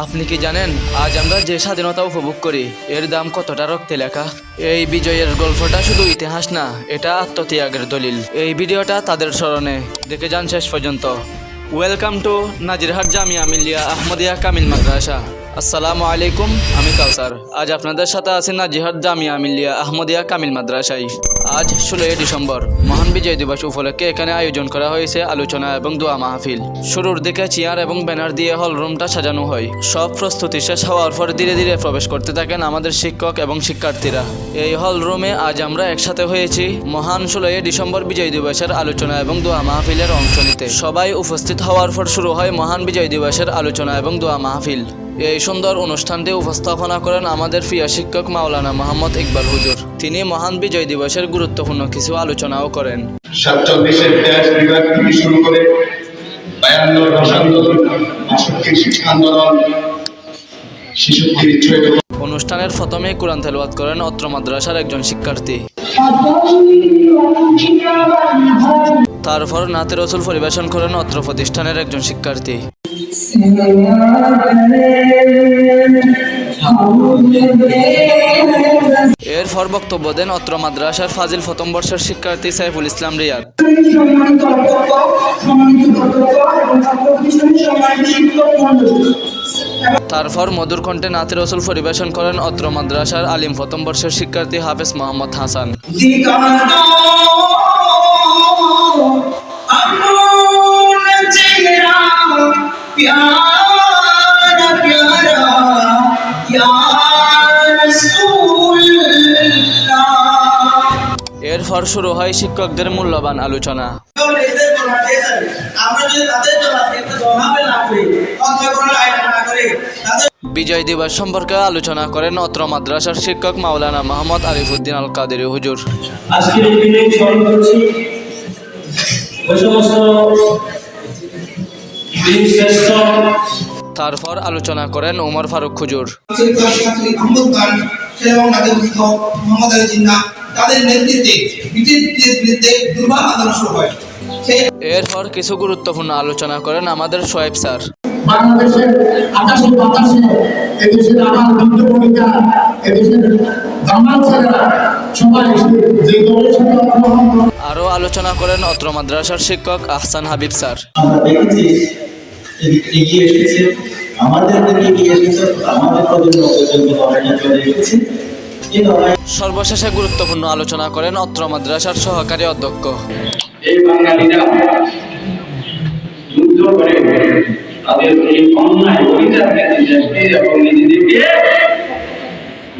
আপনি কি জানেন, আজ আমরা যে স্বাধীনতা উপভোগ করি, এর দাম কতটা রক্তে লেখা? এই বিজয়ের গল্পটা শুধু ইতিহাস না, এটা আত্মত্যাগের দলিল। এই ভিডিওটা তাদের স্মরণে। দেখে যান শেষ পর্যন্ত। Welcome to Nazirhat Jamia Millia Ahmadia Kamil Madrasa. আসসালামু আলাইকুম, আমি কাউসার। আজ আপনাদের সাথে আছি নাজিরহাট জামিয়া মিলিয়া আহমদিয়া কামিল মাদ্রাসায়। আজ ষোলোই ডিসেম্বর, মহান বিজয় দিবস উপলক্ষে এখানে আয়োজন করা হয়েছে আলোচনা এবং দোয়া মাহফিল। শুরুর দিকে চেয়ার এবং ব্যানার দিয়ে হল রুমটা সাজানো হয়। সব প্রস্তুতি শেষ হওয়ার পর ধীরে ধীরে প্রবেশ করতে থাকেন আমাদের শিক্ষক এবং শিক্ষার্থীরা। এই হল রুমে আজ আমরা একসাথে হয়েছি মহান ষোলোই ডিসেম্বর বিজয় দিবসের আলোচনা এবং দোয়া মাহফিলের অংশ নিতে। সবাই উপস্থিত হওয়ার পর শুরু হয় মহান বিজয় দিবসের আলোচনা এবং দোয়া মাহফিল। এই সুন্দর অনুষ্ঠানটি উপস্থাপনা করেন আমাদের প্রিয় শিক্ষক মাওলানা মোহাম্মদ ইকবাল হুজুর। তিনি মহান বিজয় দিবসের গুরুত্বপূর্ণ কিছু আলোচনাও করেন। সাতচল্লিশের বিভাগ থেকে শুরু করে বায়ান্ন ভাষা আন্দোলন শিক্ষা আন্দোলন অনুষ্ঠানের প্রথমে কোরআন তেলাওয়াত করেন অত্র মাদ্রাসার একজন শিক্ষার্থী। তারপর নাতে রসুল পরিবেশন করেন অত্র প্রতিষ্ঠানের একজন শিক্ষার্থী। এরপর বক্তব্য দেন অত্র মাদ্রাসার ফাজিল প্রথম বর্ষের শিক্ষার্থী সাইফুল ইসলাম রিয়াদ। তারপর মধুর কণ্ঠে নাতে রসুল পরিবেশন করেন অত্র মাদ্রাসার আলিম প্রথম বর্ষের শিক্ষার্থী হাফেজ মোহাম্মদ হাসান। প্যারা প্যারা এরপর শুরু হয় শিক্ষকদের মূল্যবান আলোচনা। আমরা যদি তাদের জন্য একটা জমাবে না করি অথবা কোনো আয়োজন না করে তাদের বিজয় দিবস সম্পর্কে আলোচনা করেন অত্র মাদ্রাসার শিক্ষক মাওলানা মোহাম্মদ আরিফুদ্দিন আল কাদের হুজুর। আজকের এই দিনে স্মরণ করছি ওই সমস্ত তারপর আলোচনা করেন উমর ফারুক সেই এরপর কিছু গুরুত্বপূর্ণ আলোচনা করেন আমাদের সোয়েব স্যার। বাংলাদেশের আকাশে বাতাসে এদেশের আমার ভূমিকা এদেশের সবাই যে আরও আলোচনা করেন অত্র মাদ্রাসার শিক্ষক আহসান হাবিব স্যার। আমরা দেখেছি এদিকে এগিয়ে এসেছে আমাদের এগিয়ে এসেছে আমাদের প্রজন্ম পর্যন্ত লড়াইটা চলে এসেছে। সর্বশেষে গুরুত্বপূর্ণ আলোচনা করেন অত্র মাদ্রাসার সহকারী অধ্যক্ষ। এই বাঙালিরা যুদ্ধ করে তাদের এই অন্যায় দেশকে এবং নিজেদেরকে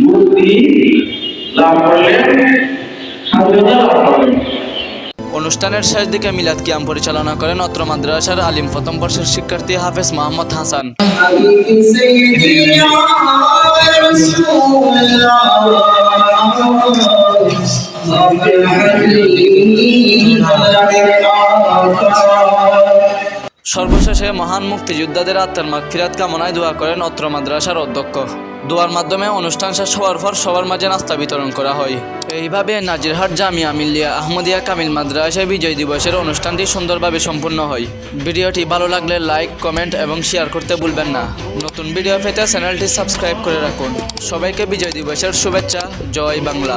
মুক্তি লাভ করলেন স্বাধীনতা লাভ করলেন। অনুষ্ঠানের শেষ দিকে মিলাদ কিয়াম পরিচালনা করেন অত্র মাদ্রাসার আলিম প্রথম বর্ষের শিক্ষার্থী হাফেজ মোহাম্মদ হাসান حبيبي سيدي يا رسول الله رب العالمين সর্বশেষে মহান মুক্তিযোদ্ধাদের আত্মার মাগফিরাত কামনায় দোয়া করেন অত্র মাদ্রাসার অধ্যক্ষ। দোয়ার মাধ্যমে অনুষ্ঠান শেষ হওয়ার পর সবার মাঝে নাস্তা বিতরণ করা হয়। এইভাবে নাজিরহাট জামিয়া মিল্লিয়া আহমদিয়া কামিল মাদ্রাসায় বিজয় দিবসের অনুষ্ঠানটি সুন্দরভাবে সম্পূর্ণ হয়। ভিডিওটি ভালো লাগলে লাইক, কমেন্ট এবং শেয়ার করতে ভুলবেন না। নতুন ভিডিও পেতে চ্যানেলটি সাবস্ক্রাইব করে রাখুন। সবাইকে বিজয় দিবসের শুভেচ্ছা, জয় বাংলা।